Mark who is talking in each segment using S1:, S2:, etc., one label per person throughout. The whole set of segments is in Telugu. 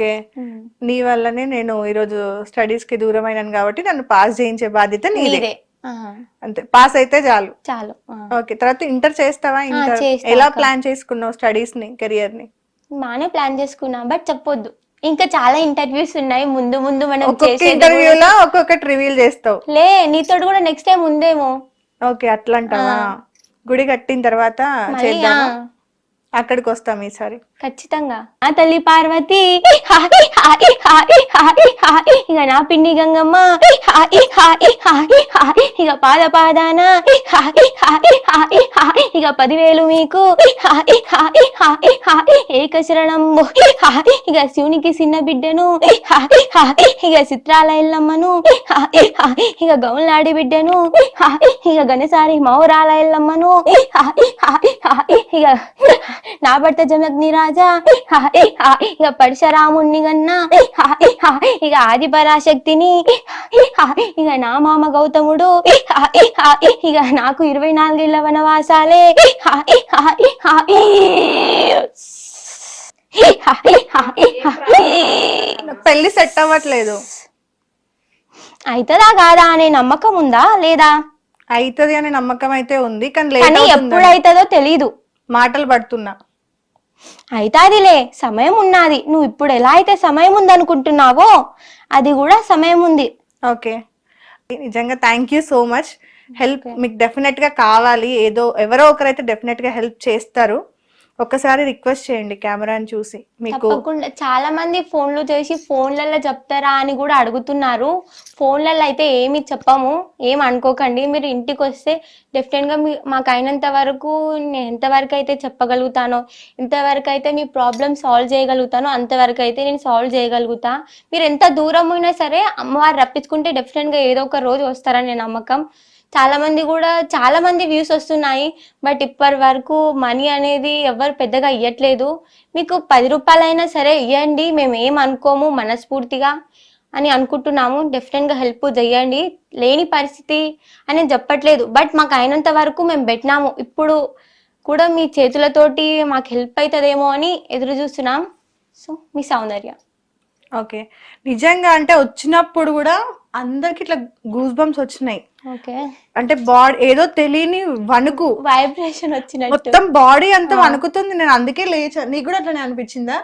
S1: ఓకే. నీ వల్లనే నేను ఈరోజు స్టడీస్కి దూరం అయినాను కాబట్టి నన్ను పాస్ చేయించే బాధ్యత నీదే. అంతే. పాస్ అయితే చాలు.
S2: చాలు.
S1: ఓకే. తర్వాత ఇంటర్ చేస్తావా? ఇంటర్ ఎలా. ప్లాన్ చేసుకున్నావు స్టడీస్ని కెరియర్ని
S2: బాగానే ప్లాన్ చేసుకున్నా బట్ చెప్పొద్దు. ఇంకా చాలా ఇంటర్వ్యూస్ ఉన్నాయి. ముందు ముందు మనం
S1: ఇంటర్వ్యూలో ఒక్కొక్కటి రివీల్ చేస్తావు.
S2: లే నీతో కూడా నెక్స్ట్ టైం ఉందేమో.
S1: ఓకే. అట్లా అంటావా. గుడి కట్టిన తర్వాత
S2: ఆ,
S1: అక్కడికి వస్తాం ఈసారి
S2: ఖచ్చితంగా ఆ తల్లి పార్వతి హాయ్ ఇక నా పిండి గంగమ్మ హాయ్ ఇక పాద పాదాన ఇక పదివేలు మీకు హాయ్ హాయ్ ఇక శివునికి చిన్న బిడ్డను హాయ్ హాయ్ ఇక చిత్రాల ఎల్లమ్మను హాయ్ హాయ్ ఇక గౌన్లాడి బిడ్డను హాయ్ ఇక గణసారి మౌరాల ఎల్లమ్మను హాయ్ ఇక నా భర్త జమగ్ని రాజా ఇక పరశురాముణ్ణి గన్నా హాయ్ ఇక ఆది పరాశక్తిని ఇక నా మామ గౌతముడు ఇక నాకు ఇరవై నాలుగేళ్ళ వనవాసాలే
S1: పెళ్ళి సెట్ అవ్వట్లేదు
S2: అవుతుందా కాదా అనే నమ్మకం ఉందా లేదా
S1: అవుతుంది అనే నమ్మకం అయితే ఉంది కానీ
S2: ఎప్పుడు అవుతుందో తెలీదు
S1: మాటలు పడుతున్నా.
S2: అయితాదిలే సమయం ఉన్నది. నువ్వు ఇప్పుడు ఎలా అయితే సమయం ఉంది అనుకుంటున్నావో అది కూడా సమయం ఉంది.
S1: ఓకే. నిజంగా thank you so much help మీకు డెఫినెట్గా కావాలి. ఏదో ఎవరో ఒకరైతే డెఫినెట్గా హెల్ప్ చేస్తారు. ఒక్కసారి రిక్వెస్ట్ చేయండి కెమెరాని చూసి మీకు.
S2: తప్పకుండా. చాలా మంది ఫోన్లు చేసి ఫోన్లలో చెప్తారా అని కూడా అడుగుతున్నారు. ఫోన్లలో అయితే ఏమి చెప్పము ఏం అనుకోకండి. మీరు ఇంటికి వస్తే డెఫినెట్గా మీ మాకు అయినంత వరకు నేను ఎంతవరకు అయితే చెప్పగలుగుతానో ఎంతవరకు అయితే మీ ప్రాబ్లమ్ సాల్వ్ చేయగలుగుతానో అంతవరకు అయితే నేను సాల్వ్ చేయగలుగుతా. మీరు ఎంత దూరం అయినా సరే అమ్మవారు రప్పించుకుంటే డెఫినెట్గా ఏదో ఒక రోజు వస్తారని నమ్మకం. చాలా మంది కూడా చాలా మంది వ్యూస్ వస్తున్నాయి బట్ ఇప్పటి వరకు మనీ అనేది ఎవరు పెద్దగా ఇవ్వట్లేదు మీకు పది రూపాయలైనా సరే ఇవ్వండి మేము ఏం అనుకోము మనస్ఫూర్తిగా అని అనుకుంటున్నాము. డెఫినెట్గా హెల్ప్ చేయండి. లేని పరిస్థితి అని చెప్పట్లేదు. బట్ మాకు అయినంత వరకు మేము పెట్టినాము. ఇప్పుడు కూడా మీ చేతులతోటి మాకు హెల్ప్ అవుతుందేమో అని ఎదురు చూస్తున్నాం. సో మీ సౌందర్య.
S1: ఓకే. నిజంగా అంటే వచ్చినప్పుడు కూడా అందరికి ఇట్లా గూస్ బంప్స్ వచ్చినాయి.
S2: ఓకే.
S1: అంటే బాడీ ఏదో తెలియని వణుకు.
S2: వైబ్రేషన్ వచ్చినట్టు.
S1: మొత్తం బాడీ అంతా వణుకుతుంది. నేను అందుకే లేచా. నీకు కూడా అట్లనే అనిపించిందా?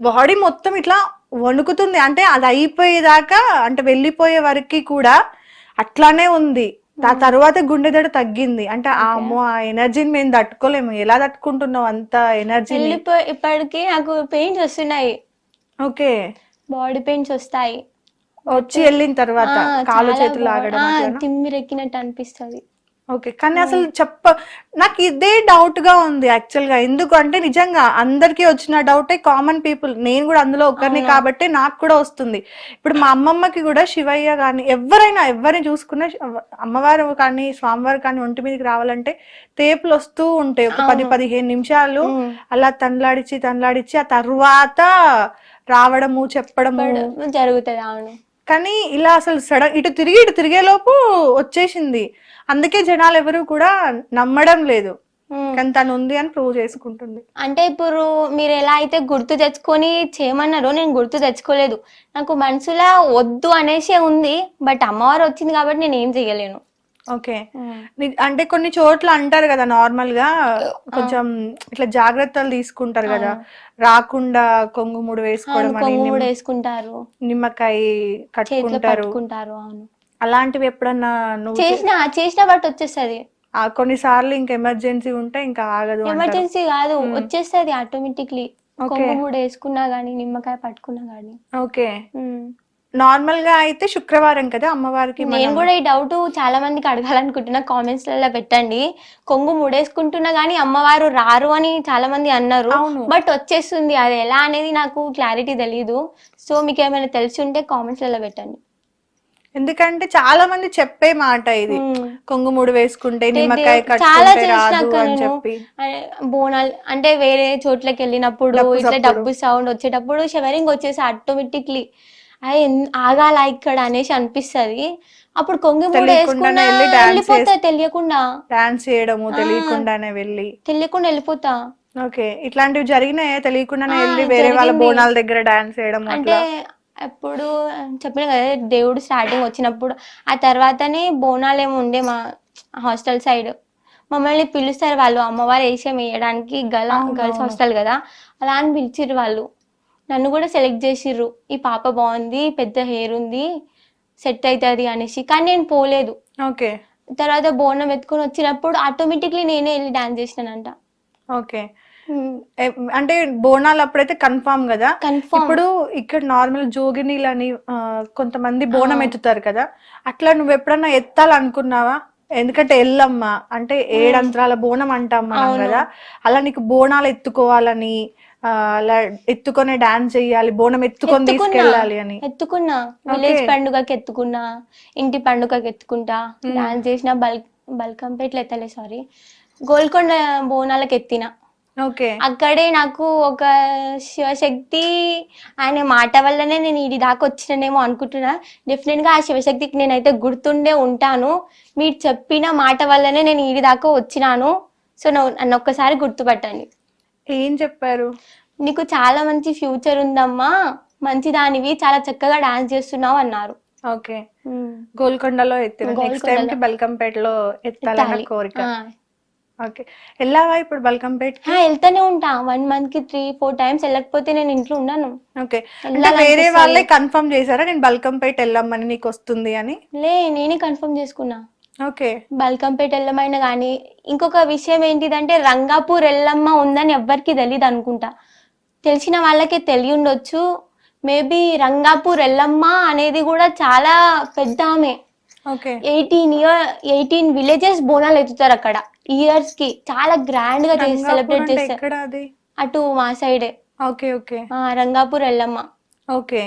S1: బాడీ మొత్తం ఇట్లా వణుకుతుంది. అంటే అది అయిపోయేదాకా అంటే వెళ్ళిపోయే వరకు కూడా అట్లానే ఉంది. ఆ తర్వాత గుండె దడ తగ్గింది. అంటే ఆ అమ్మో ఆ ఎనర్జీని మేము తట్టుకోలేము. ఎలా తట్టుకుంటున్నాం అంత
S2: వెళ్ళిపోయి ఇప్పటికి నాకు పెయిన్స్ వస్తున్నాయి.
S1: ఓకే.
S2: బాడీ పెయిన్స్ వస్తాయి.
S1: వచ్చి వెళ్ళిన తర్వాత కాలు చేతులు ఆగడం?
S2: తిమ్మిరెక్కినట్టు అనిపిస్తుంది.
S1: ఓకే కానీ అసలు చెప్ప నాకు ఇదే డౌట్గా ఉంది యాక్చువల్గా. ఎందుకు అంటే నిజంగా అందరికీ వచ్చిన డౌటే కామన్ పీపుల్ నేను కూడా అందులో ఒకరిని కాబట్టి నాకు కూడా వస్తుంది. ఇప్పుడు మా అమ్మమ్మకి కూడా శివయ్య కానీ ఎవరైనా ఎవరిని చూసుకున్నా అమ్మవారు కానీ స్వామివారు కానీ ఒంటి మీదకి రావాలంటే తేపులు వస్తూ ఉంటాయి. ఒక పది పదిహేను నిమిషాలు అలా తనలాడిచి తనలాడిచి ఆ తర్వాత రావడము చెప్పడము.
S2: జరుగుతుంది అవును.
S1: కానీ ఇలా అసలు సడన్ ఇటు తిరిగి ఇటు తిరిగే లోపు వచ్చేసింది. అందుకే జనాలు ఎవరు కూడా నమ్మడం లేదు. కానీ తను ఉంది అని ప్రూవ్ చేసుకుంటుంది.
S2: అంటే ఇప్పుడు మీరు ఎలా అయితే గుర్తు తెచ్చుకొని చేయమన్నారో నేను గుర్తు తెచ్చుకోలేదు. నాకు మనసులో వద్దు అనేసి ఉంది బట్ అమ్మవారు వచ్చింది కాబట్టి నేను ఏం చేయలేను.
S1: ఓకే. అంటే కొన్ని చోట్ల అంటారు కదా నార్మల్గా కొంచెం ఇట్లా జాగ్రత్తలు తీసుకుంటారు కదా. రాకుండా వేసుకోవడం
S2: కొంగు
S1: నిమ్-
S2: కూడా వేసుకుంటారు.
S1: నిమ్మకాయ కట్టుకుంటారు.
S2: అవును.
S1: అలాంటివి ఎప్పుడన్నా నువ్వు
S2: చేసిన చేసిన బట్ వచ్చేస్తుంది.
S1: కొన్నిసార్లు ఇంకా ఎమర్జెన్సీ ఉంటే ఇంకా ఆగదు.
S2: ఎమర్జెన్సీ కాదు వచ్చేస్తుంది ఆటోమేటిక్లీ. కొంగు కూడా వేసుకున్నా గానీ నిమ్మకాయ పట్టుకున్నా గానీ.
S1: ఓకే. నార్మల్గా అయితే శుక్రవారం కదా అమ్మవారికి
S2: నేను కూడా ఈ డౌట్ చాలా మందికి అడగాలనుకుంటున్నా. కామెంట్స్లలో పెట్టండి. కొంగు ముడేసుకుంటున్నా గానీ అమ్మవారు రారు అని చాలా మంది అన్నారు. బట్ వచ్చేస్తుంది. అది ఎలా అనేది నాకు క్లారిటీ తెలియదు సో మీకు ఏమైనా తెలిసి ఉంటే కామెంట్స్లలో పెట్టండి.
S1: ఎందుకంటే చాలా మంది చెప్పే మాట ఇది. కొంగుముడు వేసుకుంటే నిమ్మకాయ
S2: చాలా
S1: చెప్పి.
S2: బోనాలు అంటే వేరే చోట్లకి వెళ్ళినప్పుడు ఇట్లా. డబ్బు సౌండ్ వచ్చేటప్పుడు షవరింగ్ వచ్చేసి ఆటోమేటిక్లీ ఎన్- ఆగాల ఇక్కడ అనేసి అనిపిస్తది. అప్పుడు కొంగి మూడు వేసుకున్నా వెళ్ళిపోతా తెలియకుండా.
S1: డాన్స్ చేయడము తెలియకుండానే వెళ్ళి.
S2: తెలియకుండా వెళ్ళిపోతా.
S1: ఓకే ఇట్లాంటివి జరిగినాయా? తెలియకుండానే వెళ్ళి వేరే వాళ్ళ. బోనాల దగ్గర డాన్స్ చేయడం
S2: అంటే అప్పుడు చెప్పిన కదా దేవుడు స్టార్టింగ్ వచ్చినప్పుడు. ఆ తర్వాతనే బోనాలు ఏమి ఉండే మా హాస్టల్ సైడ్ మమ్మల్ని పిలుస్తారు వాళ్ళు. అమ్మవారు వేషం వేయడానికి గల
S1: అవును,
S2: గర్ల్స్. హాస్టల్ కదా. అలా అని పిలిచిర్రు వాళ్ళు. నన్ను కూడా సెలెక్ట్ చేసిర్రు. ఈ పాప బాగుంది పెద్ద హెయిర్ ఉంది సెట్ అవుతుంది అనేసి. కానీ నేను పోలేదు.
S1: ఓకే.
S2: తర్వాత బోనం ఎత్తుకొని వచ్చినప్పుడు ఆటోమేటిక్లీ నేనే వెళ్ళి డాన్స్ చేసినానంట.
S1: ఓకే. అంటే బోనాలు అప్పుడైతే కన్ఫామ్ కదా?
S2: కన్ఫర్మ్
S1: ఇప్పుడు ఇక్కడ నార్మల్ జోగినీలని ఆ, కొంతమంది బోనం. ఎత్తుతారు కదా? అట్లా నువ్వు ఎప్పుడన్నా ఎత్తాలనుకున్నావా? ఎందుకంటే ఎల్లమ్మ అంటే ఏడంత్రాల బోనం అంటాం మనం. కదా? అలా నీకు బోనాలు ఎత్తుకోవాలని అలా ఎత్తుకొని డాన్స్ చెయ్యాలి బోనం ఎత్తుకొని. తీసుకెళ్ళాలి అని.
S2: ఎత్తుకున్నా. విలేజ్. పండుగకి ఎత్తుకున్నా ఇంటి పండుగకి ఎత్తుకుంటా. డాన్స్ చేసిన బల్ బల్కంపేట్లు ఎత్తలే సారీ గోల్కొండ బోనాలకు ఎత్తిన.
S1: ఓకే.
S2: అక్కడే నాకు ఒక శివశక్తి ఆయన మాట వల్లనే నేను ఇది దాకా వచ్చినానేమో అనుకుంటున్నా. డెఫినెట్గా ఆ శివశక్తికి నేనైతే గుర్తుండే ఉంటాను. మీరు చెప్పిన మాట వల్లనే నేను ఇది దాకా వచ్చినాను. సో నన్ను ఒక్కసారి గుర్తుపట్టండి.
S1: ఏం చెప్పారు?
S2: నీకు చాలా మంచి ఫ్యూచర్ ఉందమ్మా. మంచి దానివి చాలా చక్కగా డాన్స్ చేస్తున్నావు అన్నారు.
S1: ఓకే. గోల్కొండలో ఎత్తిన నెక్స్ట్ టైం కి. బల్కంపేటలో ఎత్తాలన్న
S2: ఎత్తాలి.
S1: కోరిక. ఓకే. వెళ్ళావా ఇప్పుడు బల్కంపేట్
S2: వెళ్తానే ఉంటా. వన్ మంత్కి త్రీ ఫోర్ టైమ్స్ వెళ్ళకపోతే నేను ఇంట్లో ఉన్నాను
S1: ఓకే. వేరే వాళ్ళే కన్ఫర్మ్ చేశారా? నేను బల్కంపేట వెళ్ళామని నీకు వస్తుంది అని?
S2: లే నేనే కన్ఫర్మ్ చేసుకున్నా.
S1: ఓకే.
S2: బల్కంపేట ఎల్లమైన కానీ ఇంకొక విషయం ఏంటిదంటే రంగాపూర్ ఎల్లమ్మ ఉందని ఎవ్వరికి తెలియదు అనుకుంటా. తెలిసిన వాళ్ళకే తెలియ ఉండొచ్చు మేబీ రంగాపూర్ ఎల్లమ్మ అనేది కూడా చాలా పెద్ద ఆమె. Eighteen year eighteen villages Bonalu ఎత్తుతారు అక్కడ. ఇయర్స్కి చాలా గ్రాండ్గా చేసి సెలబ్రేట్ చేస్తారు. అటు మా సైడే.
S1: Okay okay.
S2: Rangapur Yellamma.
S1: Okay.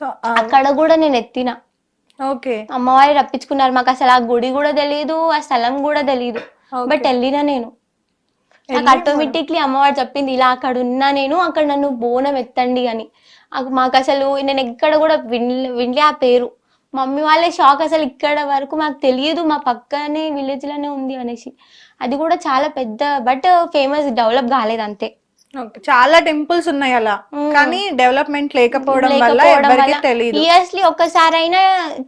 S1: So
S2: అక్కడ కూడా నేను ఎత్తిన.
S1: ఓకే.
S2: అమ్మవారి రప్పించుకున్నారు. మాకు అసలు ఆ గుడి కూడా తెలియదు ఆ స్థలం కూడా తెలియదు. బట్ వెళ్ళినా నేను. నాకు ఆటోమేటిక్లీ అమ్మవారు చెప్పింది ఇలా అక్కడ ఉన్నా నేను అక్కడ నన్ను బోనం ఎత్తండి అని. మాకు అసలు నేను ఎక్కడ కూడా వినలే వినలే ఆ పేరు. మమ్మీ వాళ్ళే షాక్ అసలు ఇక్కడ వరకు మాకు తెలియదు మా పక్కనే విలేజ్లోనే ఉంది అనేసి. అది కూడా చాలా పెద్ద బట్ ఫేమస్ డెవలప్ కాలేదు అంతే.
S1: చాలా టెంపుల్స్ ఉన్నాయి అలా. కానీ డెవలప్మెంట్ లేకపోవడం వల్ల ఎవరికి తెలియదు
S2: ఇయర్స్లీ ఒక్కసారైనా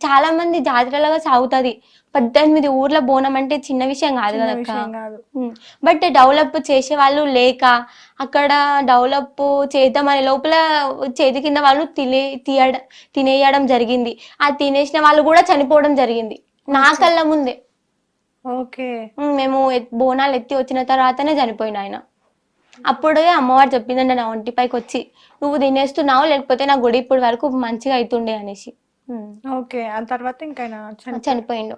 S2: చాలా మంది జాతరలుగా సాగుతుంది. పద్దెనిమిది ఊర్ల బోనం అంటే చిన్న విషయం కాదు కదా. బట్ డెవలప్ చేసే వాళ్ళు లేక అక్కడ డెవలప్ చేద్దామనే లోపల చేతి కింద వాళ్ళు తినే తీయడ తినేయడం జరిగింది. ఆ తినేసిన వాళ్ళు కూడా చనిపోవడం జరిగింది. నా కళ్ళ ముందే.
S1: ఓకే.
S2: మేము బోనాలు ఎత్తి వచ్చిన తర్వాతనే చనిపోయిన ఆయన. అప్పుడే అమ్మవారు చెప్పిందండి నా ఒంటిపైకి వచ్చి నువ్వు తినేస్తున్నావు? లేకపోతే నా గుడి ఇప్పుడు వరకు మంచిగా అవుతుండే అనేసి.
S1: ఓకే. ఆ తర్వాత ఇంకా
S2: చనిపోయిండు.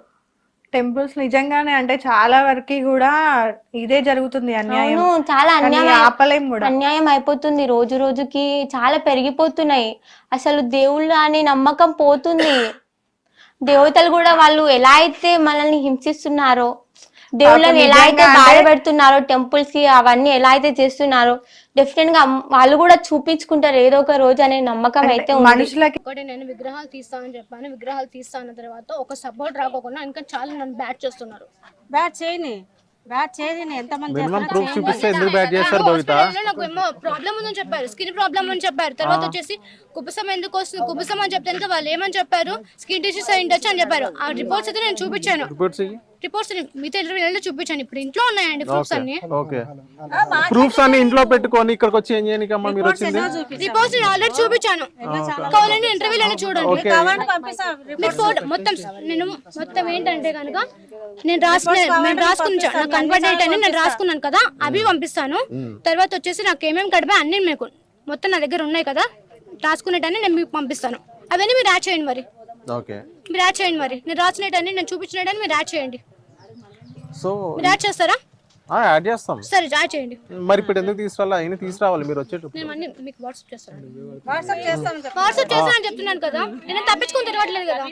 S1: టెంపుల్స్ నిజంగానే అంటే చాలా వరకు కూడా ఇదే జరుగుతుంది అన్యాయం.
S2: అవును చాలా
S1: కానీ
S2: అన్యాయం
S1: ఆపలేం కూడా.
S2: అన్యాయం అయిపోతుంది. రోజు రోజుకి చాలా పెరిగిపోతున్నాయి. అసలు దేవుళ్ళు అనే నమ్మకం పోతుంది. దేవతలు కూడా వాళ్ళు ఎలా అయితే మనల్ని హింసిస్తున్నారో దేవుళ్ళని ఎలా అయితే
S1: నిజంగా
S2: బాధ
S1: అంటే-
S2: పెడుతున్నారో టెంపుల్స్కి అవన్నీ ఎలా అయితే చేస్తున్నారో డెఫినెట్గా వాళ్ళు కూడా చూపించుకుంటారు. ఏదో ఒక రోజు అనే నమ్మకం అయితే
S1: మనుషులకి
S3: ఒకటి నేను విగ్రహాలు తీస్తానని చెప్పాను. విగ్రహాలు తీస్తాన తర్వాత ఒక సపోర్ట్ రాకోకుండా ఇంకా చాలా నన్ను బ్యాట్ చేస్తున్నారు.
S4: బ్యాట్ చేయని బ్యాట్ చేయని ఎంతమంది
S5: మినిమం
S4: చేస్తారో
S5: ప్రూఫ్
S4: చేయండి.
S5: చూపిస్తే ఎందుకు బ్యాట్ చేస్తారు భవిత?
S3: హాస్పిటల్లో నాకు ఏమో ప్రాబ్లం ఉందని చెప్పారు. స్కిన్ ప్రాబ్లం అని చెప్పారు. తర్వాత వచ్చేసి కుబుసం ఎందుకు వస్తుంది? కుబుసం అని చెప్తే వాళ్ళు ఏమని చెప్పారు? స్కిన్ డిసీజ్ అయి ఉండొచ్చు అని చెప్పారు. ఆ రిపోర్ట్స్ అయితే నేను చూపించాను.
S5: రిపోర్ట్స్
S3: రిపోర్ట్స్ మిగతా ఇరవై నెలలు చూపించాను ఇప్పుడు ఇంట్లో ఉన్నాయండి ప్రూఫ్స్ అన్ని.
S5: ఓకే. ప్రూఫ్స్ అన్ని ఇంట్లో పెట్టుకొని ఇక్కడికి వచ్చి ఏం చేయడానికి అమ్మా మీరు వచ్చింది?
S3: రిపోర్ట్స్ ఆల్రెడీ చూపించాను. కావాలంటే ఇంటర్వ్యూలో చూడండి. మీకు ఫోటో మొత్తం నేను మొత్తం ఏంటంటే కనుక నేను రాసుకున్న నేను రాసుకున్న నాకు కన్వర్ట్ అని నేను రాసుకున్నాను కదా అవి పంపిస్తాను. తర్వాత వచ్చేసి నాకు ఏమేమి కడిపా అన్ని మీకు మొత్తం నా దగ్గర ఉన్నాయి కదా రాసుకునేటన్ని నేను మీకు పంపిస్తాను. అవన్నీ మీరు యాడ్ చేయండి మరి.
S5: ఓకే.
S3: మీరు యాడ్ చేయండి మరి. నేను రాసినట్టని నేను చూపించినట్టని మీరు యాడ్ చేయండి.
S5: సో
S3: మీరు యాడ్ చేస్తారా?
S5: యాడ్ చేస్తాం.
S3: సరే యాడ్ చేయండి.
S5: మరి ఇప్పుడు ఎందుకు తీసుకురావాలి అయినా తీసుకురావాలి మీరు వచ్చేటప్పుడు.
S3: నేను అన్ని మీకు వాట్సాప్ చేస్తాను.
S4: వాట్సాప్ చేస్తామని చెప్పి.
S3: వాట్సాప్ చేస్తానని చెప్తున్నాను కదా నేను తప్పించుకుని తిరగట్లేదు కదా.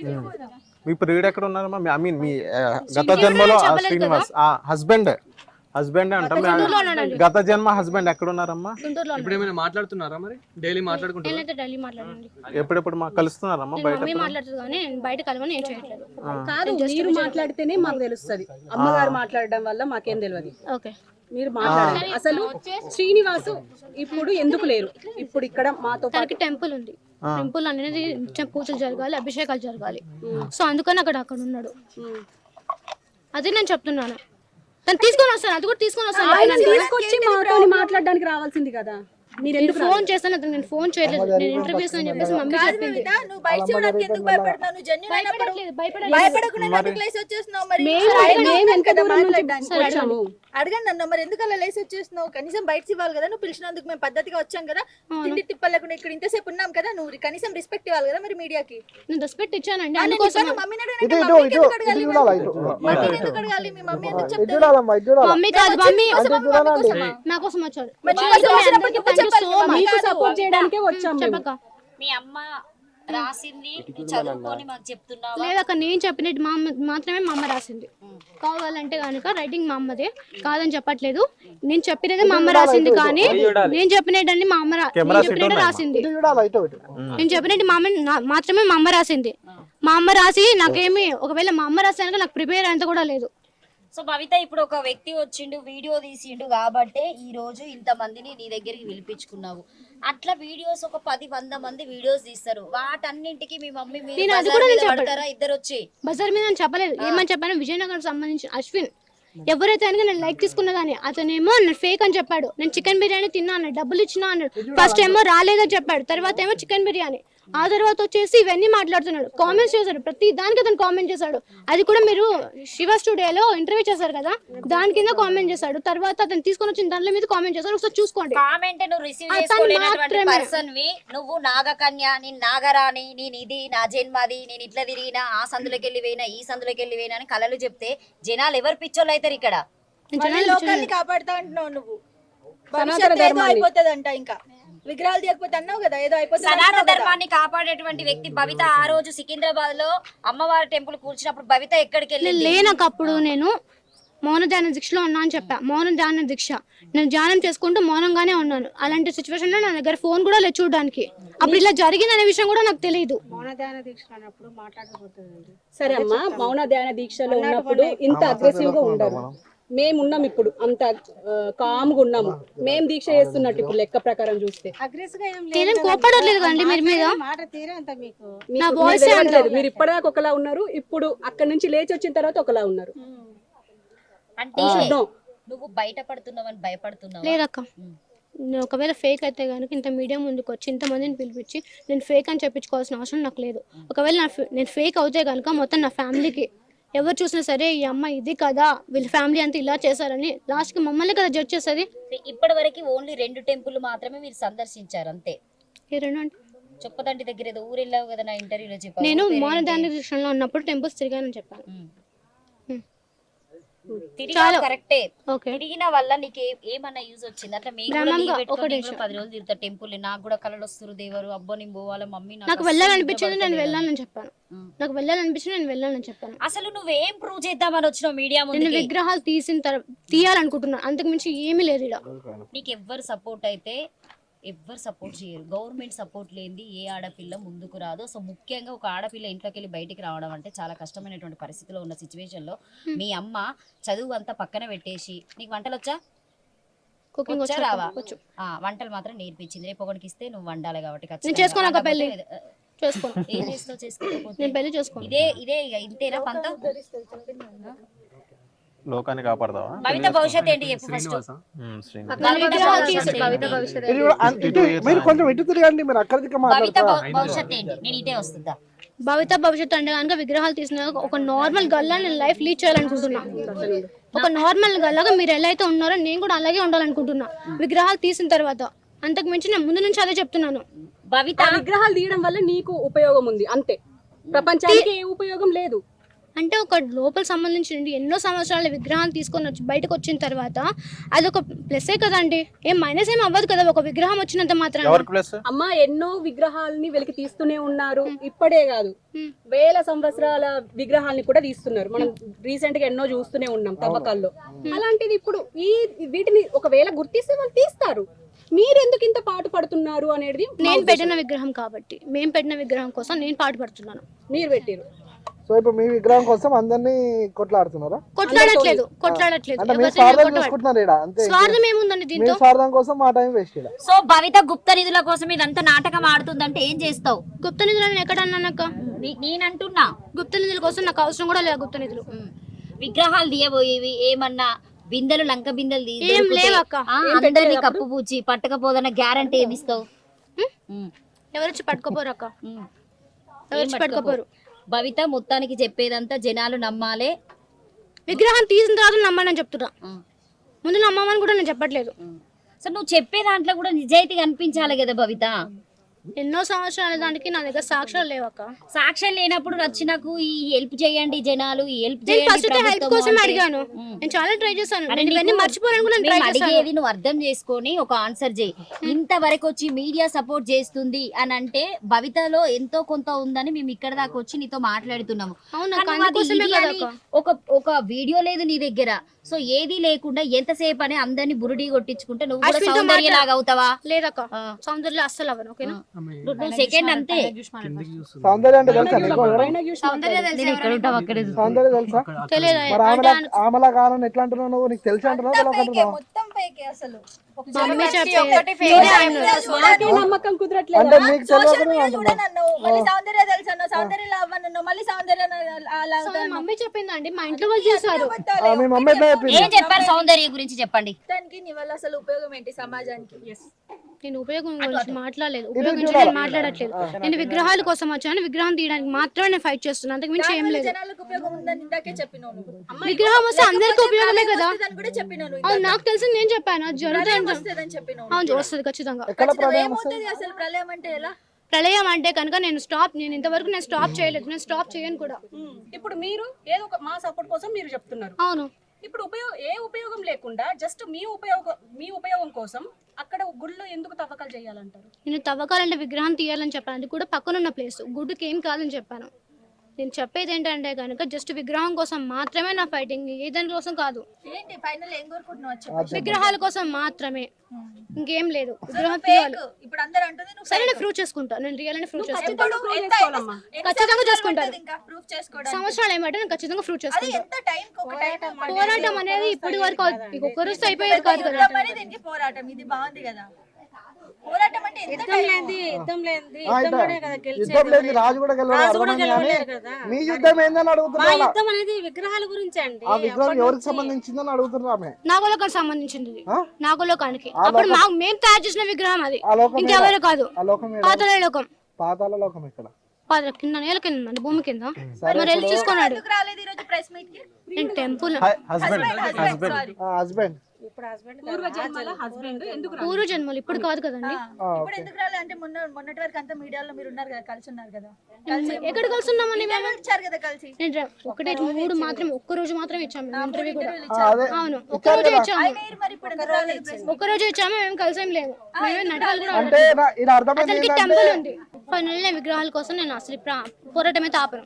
S5: మీ ప్రియుడు ఎక్కడ ఉన్నారమ్మా? ఐ మీన్ మీ ఆ, గత జన్మలో ఆ శ్రీనివాస్ ఆ హస్బెండ్. హస్బెండ్ అంటాం గత జన్మ హస్బెండ్ ఎక్కడ ఉన్నారమ్మా
S6: ఇప్పుడు ఏమైనా మాట్లాడుతున్నారా మరి? డైలీ మాట్లాడుకుంటారా
S3: నేనైతే ఢిల్లీ మాట్లాడండి
S5: ఎప్పుడెప్పుడు మా కలుస్తున్నారమ్మా
S3: నేను
S5: బయట
S3: మమ్మీ మాట్లాడుతుంది కానీ నేను బయట కలవని ఏం చేయట్లేదు.
S4: కాదు మీరు మాట్లాడితేనే మాకు తెలుస్తది. అమ్మగారు మాట్లాడడం వల్ల మాకేం తెలియదు
S3: ఓకే.
S4: మీరు మాట్లాడండి అసలు శ్రీనివాసు ఇప్పుడు ఎందుకు లేరు? ఇప్పుడు ఇక్కడ మాతో పాటు
S3: తనకి టెంపుల్ ఉంది. టెంపుల్ అనేది పూజలు జరగాలి అభిషేకాలు జరగాలి. సో అందుకని అక్కడ అక్కడ ఉన్నాడు. అదే నేను చెప్తున్నాను. తను తీసుకొని వస్తాను అది కూడా తీసుకొని వస్తాను.
S4: తీసుకొచ్చి మాతో మాట్లాడడానికి రావాల్సింది కదా.
S3: నేను ఫోన్ చేస్తాను అతను? నేను ఫోన్ చేయలేదు నేను ఇంటర్వ్యూస్ అని చెప్పేసి మమ్మీ చెప్పింది.
S7: నువ్వు బయట చూడడానికి ఎందుకు భయపడుతున్నావు నువ్వు జెన్యున్ అయినప్పుడు భయపడకుండా ఎందుకు లేసి వచ్చేస్తున్నావు మరి?
S4: మేము మేము ఎంత దూరం నుంచి వచ్చాము.
S7: అడగండి నన్ను మరి ఎందుకు అలా లేసి వచ్చేస్తున్నావు? కనీసం బయట ఇవ్వాలి కదా నువ్వు పిలిచినందుకు మేము పద్ధతిగా వచ్చాం కదా. తిండి తిప్పలేకుండా ఇక్కడ ఇంతసేపు ఉన్నాం కదా నువ్వు కనీసం రెస్పెక్ట్ ఇవ్వాలి కదా మరి మీడియాకి.
S3: నేను రెస్పెక్ట్ ఇచ్చానండి అందుకోసం
S7: మమ్మీని ఎందుకు అడగాలి ఎందుకు అడగాలి? మీ మమ్మీ ఎందుకు చెప్తారు?
S3: మమ్మీ కాదు మమ్మీ నా కోసం వచ్చాడు
S4: సపోర్ట్ చేయడానికే
S8: మీ అమ్మ రాసింది చదువుకొని మాకు చెప్తున్నావా?
S3: లేదక్క నేను చెప్పినట్టు మా అమ్మ మాత్రమే మా అమ్మ రాసింది. కావాలంటే కనుక రైటింగ్ మా అమ్మదే. కాదని చెప్పట్లేదు. నేను చెప్పినదే మా అమ్మ రాసింది కానీ నేను చెప్పినట్టు మా అమ్మ చెప్పినట్టు రాసింది. నేను చెప్పినట్టు మా అమ్మ మాత్రమే మా అమ్మ రాసింది. మా అమ్మ రాసి నాకేమి ఒకవేళ మా అమ్మ రాసాక నాకు ప్రిపేర్ అయ్యేంత కూడా లేదు.
S8: సో భవిత ఇప్పుడు ఒక వ్యక్తి వచ్చిండు వీడియో తీసిండు కాబట్టే ఈ రోజు ఇంత మందిని నీ దగ్గరికి పిలిపించుకున్నావు. అట్లా వీడియోస్ ఒక పది వంద మంది వీడియోస్ తీస్తారు. వాటన్నింటికి మీ మమ్మీ
S3: నేను అది కూడా నేను
S8: ఇద్దరు వచ్చి.
S3: బజార్ మీద నేను చెప్పలేదు. ఏమని చెప్పాను? విజయనగరం సంబంధించి అశ్విన్. ఎవరైతే కనుక నేను లైక్ తీసుకున్నా కానీ అతనేమో నేను ఫేక్ అని చెప్పాడు. నేను చికెన్ బిర్యానీ తిన్నా అన్నాడు డబ్బులు ఇచ్చినా అన్నాడు. ఫస్ట్ ఏమో రాలేదని చెప్పాడు. తర్వాత ఏమో చికెన్ బిర్యానీ. ఆ తర్వాత వచ్చేసి ఇవన్నీ మాట్లాడుతున్నాడు. కామెంట్స్ చేశాడు. ప్రతి దానికి అతను కామెంట్ చేశాడు. అది కూడా మీరు శివ స్టూడియోలో ఇంటర్వ్యూ చేశారు కదా? దాని కింద కామెంట్ చేశాడు. తర్వాత అతను తీసుకొని వచ్చిన దాంట్లో మీద కామెంట్ చేశాడు. ఒకసారి చూసుకోండి.
S8: కామెంట్ నువ్వు రిసీవ్
S3: అతను
S8: చేసుకోలేనటువంటి
S3: మాత్రమే.
S8: పర్సన్ వి. నువ్వు నాగకన్య నేను నాగరాణి నేను ఇది నా జన్మది నేను ఇట్లా తిరిగినా ఆ సందులోకి వెళ్ళి పోయినా ఈ సందులోకి వెళ్ళి పోయినా అని కలలు చెప్తే జనాలు ఎవరు పిచ్చోళ్ళు అవుతారు ఇక్కడ?
S7: లోకాన్ని కాపాడుతా అంటున్నావు నువ్వు. అయిపోతుందంట ఇంకా. విగ్రహాలు తీయకపోతే అన్నావు కదా ఏదో అయిపోతుంది
S8: సనాతన. ధర్మాన్ని కాపాడేటువంటి వ్యక్తి భవిత ఆ రోజు సికింద్రాబాద్లో అమ్మవారి టెంపుల్ కూర్చున్నప్పుడు భవిత ఎక్కడికి
S3: నేను
S8: వెళ్ళింది?
S3: లేనక అప్పుడు నేను మౌన ధ్యాన దీక్షలో ఉన్నా అని చెప్పా. మౌన ధ్యాన దీక్ష. నేను ధ్యానం చేసుకుంటూ మౌనంగానే ఉన్నాను. అలాంటి సిచ్యువేషన్లో నా దగ్గర ఫోన్ కూడా లేదు చూడడానికి. అప్పుడు ఇలా జరిగిందనే విషయం కూడా నాకు తెలియదు
S4: మౌనధ్యాన దీక్ష అన్నప్పుడు మాట్లాడకపోతుంది సరే అమ్మా మౌన ధ్యాన దీక్షలో ఉన్నప్పుడు ఇంత అగ్రెసివ్గా ఉండరు. మేము ఉన్నాం ఇప్పుడు. అంత కామ్గా ఉన్నాము మేము దీక్ష చేస్తున్నట్టు ఇప్పుడు లెక్క ప్రకారం చూస్తే.
S3: కోపడట్లేదు కదండి మీరు మీద?
S9: మాట తీరే అంత మీకు.
S3: నా
S4: మీరు ఇప్పటిదాకా ఒకలా ఉన్నారు. ఇప్పుడు అక్కడ నుంచి లేచి వచ్చిన తర్వాత ఒకలా ఉన్నారు.
S8: అంటే. నువ్వు బయట పడుతున్నావని భయపడుతున్నావు?
S3: లేదక్క. నేను ఒకవేళ ఫేక్ అయితే కనుక ఇంత మీడియా ముందుకు వచ్చి ఇంతమందిని పిలిపించి నేను ఫేక్ అని చెప్పించుకోవాల్సిన అవసరం నాకు లేదు. ఒకవేళ నా నేను ఫేక్ అవుతే కనుక మొత్తం నా ఫ్యామిలీకి ఎవరు చూసినా సరే ఈ అమ్మ ఇది కదా వీళ్ళ ఫ్యామిలీ అంతా ఇలా చేశారని లాస్ట్కి మమ్మల్ని కదా జడ్జ్ చేస్తుంది
S8: ఇప్పటి వరకు ఓన్లీ రెండు టెంపుల్ మాత్రమే మీరు సందర్శించారు అంతే
S3: ఈ రెండు అంటే
S8: చొప్పదంటి దగ్గర ఏదో ఊరు వెళ్ళావు కదా నా ఇంటర్వ్యూలో చెప్పావు
S3: నేను? మౌనదాన దృష్టిలో ఉన్నప్పుడు టెంపుల్స్ తిరిగానని చెప్పాను.
S8: కరెక్టే.
S3: ఓకే.
S8: తిరిగిన వల్ల నీకు ఏమన్నా యూజ్ వచ్చింది? అట్లా మీకు పది రోజులు తిరుగుతా టెంపుల్ నాకు కూడా కళలు వస్తారు దేవరు. అబ్బో నేను పోవాలి మమ్మీ నాకు
S3: వెళ్ళాలనిపించింది నేను వెళ్ళాలని చెప్పాను. నాకు వెళ్ళాలనిపించింది నేను వెళ్ళాలని చెప్పాను.
S8: అసలు నువ్వేం ప్రూవ్ చేద్దామని వచ్చినావు మీడియా
S3: నేను విగ్రహాలు తీసిన తర్వాత తీయాలనుకుంటున్నాను అంతకు మించి ఏమీ లేదు ఇక్కడ
S8: నీకు ఎవ్వరు సపోర్ట్ అయితే ఎవ్వరు సపోర్ట్ చేయరు. గవర్నమెంట్ సపోర్ట్ లేనిది ఏ ఆడపిల్ల ముందుకు రాదు. సో ముఖ్యంగా ఒక ఆడపిల్ల ఇంట్లోకి వెళ్ళి బయటికి రావడం అంటే చాలా కష్టమైనటువంటి పరిస్థితిలో ఉన్న situation లో మీ అమ్మ చదువు అంతా పక్కన పెట్టేసి నీకు వంటలు వచ్చా?
S3: కుకింగ్
S8: వచ్చా
S3: వచ్చా?
S8: రావా? వంటలు మాత్రం నేర్పించింది. రేపు ఒకరికి ఇస్తే నువ్వు వండాలి కాబట్టి.
S3: చేసుకోను పెళ్ళి.
S8: ఏం చేస్తావు ఇదే ఇదే ఇంతేనా పంత?
S5: లోకాన్ని కాపాడతావా?
S8: భవిత భవిష్యత్ ఏంటి చెప్పు ఫస్ట్
S5: ఉమ్, శ్రీనివాస్.
S10: ఇది కూడా ఇటు మీరు కొంచెం ఇటు తిరగండి మీరు అక్కడ దిక్క
S8: భవిత
S10: మాట్లాడతారా
S8: భవ- భవిష్యత్ ఏంటి? నేను ఇదే వస్తుందా?
S3: భవిత భవిష్యత్తు అంటే కనుక విగ్రహాలు తీసిన ఒక నార్మల్ గల్లా నేను లైఫ్ లీడ్ చేయాలనుకుంటున్నా. ఒక నార్మల్ గల్లాగా మీరు ఎలా అయితే ఉన్నారో నేను కూడా అలాగే ఉండాలనుకుంటున్నా. విగ్రహాలు తీసిన తర్వాత అంతకు మించి నేను ముందు నుంచి అదే చెప్తున్నాను.
S8: భవిత
S4: విగ్రహాలు తీయడం వల్ల నీకు ఉపయోగం ఉంది అంతే. ప్రపంచానికి ఏ ఉపయోగం లేదు.
S3: అంటే ఒక లోపల సంబంధించిన ఎన్నో సంవత్సరాల విగ్రహాలు తీసుకొని వచ్చి బయటకు వచ్చిన తర్వాత అదొక ప్లస్సే కదండి? ఏం మైనస్ ఏం అవ్వదు కదా ఒక విగ్రహం వచ్చినంత మాత్రం
S4: అమ్మ ఎన్నో విగ్రహాలని వెలికి తీస్తూనే ఉన్నారు. ఇప్పుడే కాదు. వేల సంవత్సరాల విగ్రహాలని కూడా తీస్తున్నారు. మనం రీసెంట్గా ఎన్నో చూస్తూనే ఉన్నాం తవ్వకాల్లో. అలాంటిది ఇప్పుడు ఈ వీటిని ఒకవేళ గుర్తిస్తే వాళ్ళు తీస్తారు. మీరు ఎందుకు ఇంత పాటు పడుతున్నారు అనేది
S3: నేను. పెట్టిన విగ్రహం కాబట్టి మేము పెట్టిన విగ్రహం కోసం నేను పాటుపడుతున్నాను
S4: మీరు పెట్టారు
S10: సో ఇప్పుడు మీ విగ్రహం కోసం అందరినీ కొట్లాడుతున్నారా?
S3: కొట్లాడట్లేదు కొట్లాడట్లేదు.
S10: అంటే మీ స్వార్థం చూసుకుంటున్నారు ఈడ అంతే.
S3: స్వార్థం ఏముందండి
S10: మీ
S3: దీంతో?
S10: స్వార్థం కోసం మా టైం వేస్ట్ ఇక్కడ
S8: సో భవిత గుప్త నిధుల కోసం ఇదంతా నాటకం ఆడుతుందంటే ఏం చేస్తావు?
S3: గుప్త నిధులు నేను ఎక్కడ అన్నానక్క
S8: నీ- నేనంటున్నా.
S3: గుప్త నిధుల కోసం నాకు అవసరం కూడా లేదు గుప్త నిధులు.
S8: విగ్రహాలు తీయబోయేవి ఏమన్నా బిందెలు లంక బిందెలు అందరినీ కప్పు పూచి పట్టకపోదన్న గ్యారంటీ ఏమి ఇస్తావు? ఉమ్,
S3: ఎవరొచ్చి పట్టుకోపోరు అక్క. ఎవరొచ్చి పట్టుకోపోరు?
S8: భవిత మొత్తానికి చెప్పేదంతా జనాలు నమ్మాలే.
S3: విగ్రహం తీసిన తర్వాత నమ్మని చెప్తున్నా. ముందు నమ్మమని కూడా నేను చెప్పట్లేదు.
S8: ఉమ్. సో నువ్వు చెప్పే దాంట్లో కూడా నిజాయితీ కనిపించాలి కదా భవిత?
S3: ఎన్నో సంవత్సరాల దానికి నా దగ్గర సాక్ష్యాలు లేవక్క
S8: సాక్ష్యం లేనప్పుడు వచ్చి నాకు ఈ హెల్ప్ చేయండి జనాలు ఈ హెల్ప్
S3: నేను ఫస్ట్ హెల్ప్ కోసం అడిగాను. నేను చాలా ట్రై చేశాను. నేను ఇవన్నీ మర్చిపోయాను కూడా ట్రై చేశాను.
S8: అడిగేది నువ్వు అర్థం చేసుకొని ఒక ఆన్సర్ చేయి. ఇంతవరకు వచ్చి మీడియా సపోర్ట్ చేస్తుంది అని అంటే భవితలో ఎంతో కొంత ఉందని మేము ఇక్కడ దాకా వచ్చి నీతో మాట్లాడుతున్నాము. ఒక ఒక వీడియో లేదు నీ దగ్గర. సో ఏది లేకుండా ఎంతసేపు అని అందరిని బురుడి కొట్టించుకుంటే నువ్వు కూడా సౌందర్య లాగా అవుతావా
S3: లేదక్క. సౌందర్యం అస్సలు అవ్వను ఓకేనా?
S8: నువ్వు- సెకండ్ అంతే.
S10: సౌందర్య అంటే తెలుసా
S8: ఇక్కడ ఉంటావు అక్కడే
S10: సౌందర్య
S3: తెలియదు
S10: మరి
S3: అంటే
S10: ఆమెలా ఆమెలా కావాలని ఎట్లా అంటున్నావు? నువ్వు నీకు తెలిసి అంటున్నావు? తెలియక అంటున్నావు?
S7: మొత్తం ఫేక్ అసలు?
S3: మమ్మీ
S4: నమ్మకం కుదరట్లేదు
S7: సోషల్ మీడియా చూడనన్నావు మళ్ళీ సౌందర్య తెలుసు అన్నావు సౌందర్య అవ్వనన్నావు మళ్ళీ సౌందర్య అలా
S3: సో మమ్మీ చెప్పిందండి మా ఇంట్లో వాళ్ళు చేశారు.
S8: ఏం చెప్పారు సౌందర్య గురించి చెప్పండి?
S7: దానికి నీ వల్ల అసలు ఉపయోగం ఏంటి సమాజానికి?
S3: నేను ఉపయోగం గురించి మాట్లాడలేదు. ఉపయోగం గురించి నేను మాట్లాడట్లేదు. నేను విగ్రహాల కోసం వచ్చాను. విగ్రహం తీయడానికి మాత్రమే నేను ఫైట్ చేస్తున్నాను అంతకు మించి ఏం లేదు.
S7: జనాలకు ఉపయోగం ఉందని ఇందాకే చెప్పినావు నువ్వు.
S3: విగ్రహం వస్తే అందరికీ ఉపయోగమే కదా.
S7: వస్తుందని కూడా చెప్పినావు నువ్వు
S3: అవును నాకు తెలిసి నేను చెప్పాను. అది జరుగుతుంది
S7: వస్తుందని చెప్పినావు
S3: అవును వస్తుంది ఖచ్చితంగా.
S10: ఎక్కడ
S7: ఖచ్చితంగా
S10: ప్రళయం వస్తుంది?
S7: ఏమవుతుంది అసలు ప్రళయం అంటే ఎలా?
S3: ప్రళయం అంటే కనుక నేను స్టాప్ నేను ఇంతవరకు నేను స్టాప్ చేయలేదు. నేను స్టాప్ చేయను కూడా.
S4: ఇప్పుడు మీరు ఏదో ఒక మా సపోర్ట్ కోసం మీరు చెప్తున్నారు.
S3: అవును.
S4: ఇప్పుడు ఉపయోగం ఏ ఉపయోగం లేకుండా జస్ట్ మీ ఉపయోగం మీ ఉపయోగం కోసం అక్కడ గుళ్ళు ఎందుకు తవ్వకాలు చేయాలంటారు?
S3: నేను తవ్వకాలంటే విగ్రహం తీయాలని చెప్పాను. అది కూడా పక్కనున్న ప్లేస్ గుడ్డుకి ఏం కాదని చెప్పాను. నేను చెప్పేది ఏంటంటే కనుక జస్ట్ విగ్రహం కోసం మాత్రమే నా ఫైటింగ్ ఏ దాని కోసం కాదు.
S7: ఏంటి? ఫైనల్ ఏం కోరుకుంటున్నావు? అది చెప్పు.
S3: విగ్రహాల కోసం మాత్రమే. ఇంకేం లేదు. విగ్రహం
S7: నువ్వు
S3: తీయాలి.
S7: fake. ఇప్పుడు అందరూ అంటుంది నువ్వు
S3: సరే ప్రూవ్ చేసుకుంటా. నేను రియల్ అని ప్రూవ్ చేసుకుంటా
S7: ఎప్పుడు
S4: prove
S7: ఎంత-
S4: చేసుకోవాలమ్మా?
S7: ఎన్ని
S3: ఖచ్చితంగా
S7: సంవత్సరాలు
S3: చేసుకుంటాను. సంవత్సరాలు ఏమంటే నేను ఖచ్చితంగా ప్రూవ్
S7: అది
S3: చేసుకుంటా.
S7: ఎంత టైం ఒక టైం
S3: పోరాటం అనేది ఇప్పటి వరకు అవుతుంది. ఒక్క రోజు అయిపోయేది కాదు కదా.
S7: పోరాటం. ఇది బాగుంది కదా. పోరాటం అంటే ఎంత టైం?
S9: యుద్ధం లేనిది
S10: ఆ,
S9: యుద్ధం
S10: ఇట్లా.
S9: కూడా కదా గెలిచేది.
S10: యుద్ధం లేదు రాజు కూడా గెలవలేదు
S9: రాజు కూడా
S10: అర్థమైంది కానీ
S9: గెలవలేరు కదా.
S10: మీ యుద్ధం ఏందని
S9: మా
S10: అడుగుతున్నా
S9: యుద్ధం అనేది విగ్రహాల గురించి అండి.
S10: ఆ విగ్రహం
S9: అప్పటి
S10: ఎవరికి
S9: నుంచి
S10: సంబంధించిందని అడుగుతున్నా ఆమె?
S3: నాగలోకానికి సంబంధించింది. ఇది.
S10: ఆ?
S3: నాగలోకానికి అప్పుడు మా మేము తయారు చేసిన విగ్రహం అది.
S10: ఆ లోకం
S3: ఇంకెవరు కాదు.
S10: ఆ లోకం ఏడ?
S3: పాతల లోకం.
S10: పాతాళ లోకం ఇక్కడ
S3: పాత కింద నేల కింద భూమి కింద. మరి వెళ్ళి చూసుకున్నాడు
S7: ఎందుకు రాలేదు ఈ రోజు ప్రెస్ మీట్కి
S3: నేను temple.
S5: Husband husband
S7: sorry.
S10: Husband.
S9: ఇప్పుడు హస్బెండ్
S4: పూర్వ జన్మల హస్బెండ్ ఎందుకు రా-
S3: పూర్వ జన్మలు ఇప్పుడు కాదు కదండి.
S7: ఇప్పుడు ఎందుకు రాలేదు? అంటే మొన్న మొన్నటి వరకు అంతా మీడియాలో మీరు ఉన్నారు కదా కలిసి ఉన్నారు కదా. కలిసి
S3: ఎక్కడ కలుస్తున్నామని మేము?
S7: ఇంటర్వ్యూ ఇచ్చారు కదా కలిసి.
S3: ఒకటే మూడు మాత్రం ఒక్క రోజు మాత్రం ఇచ్చాము మేము ఇంటర్వ్యూ కూడా.
S10: అదే
S3: అవును ఒక్క రోజు ఇచ్చాము? ఒక్క రోజు ఇచ్చాము. మేము కలిసేం లేము మేమే నాటకాలు కూడా
S10: అంటే నా- ఇది అర్థమైంది
S3: అతనికి
S10: ఏంటంటే
S3: టెంపుల్ ఉంది. ఫైనల్ నేను విగ్రహాల కోసం నేను అసలు ప్రా- పోరాటం అయితే ఆపను.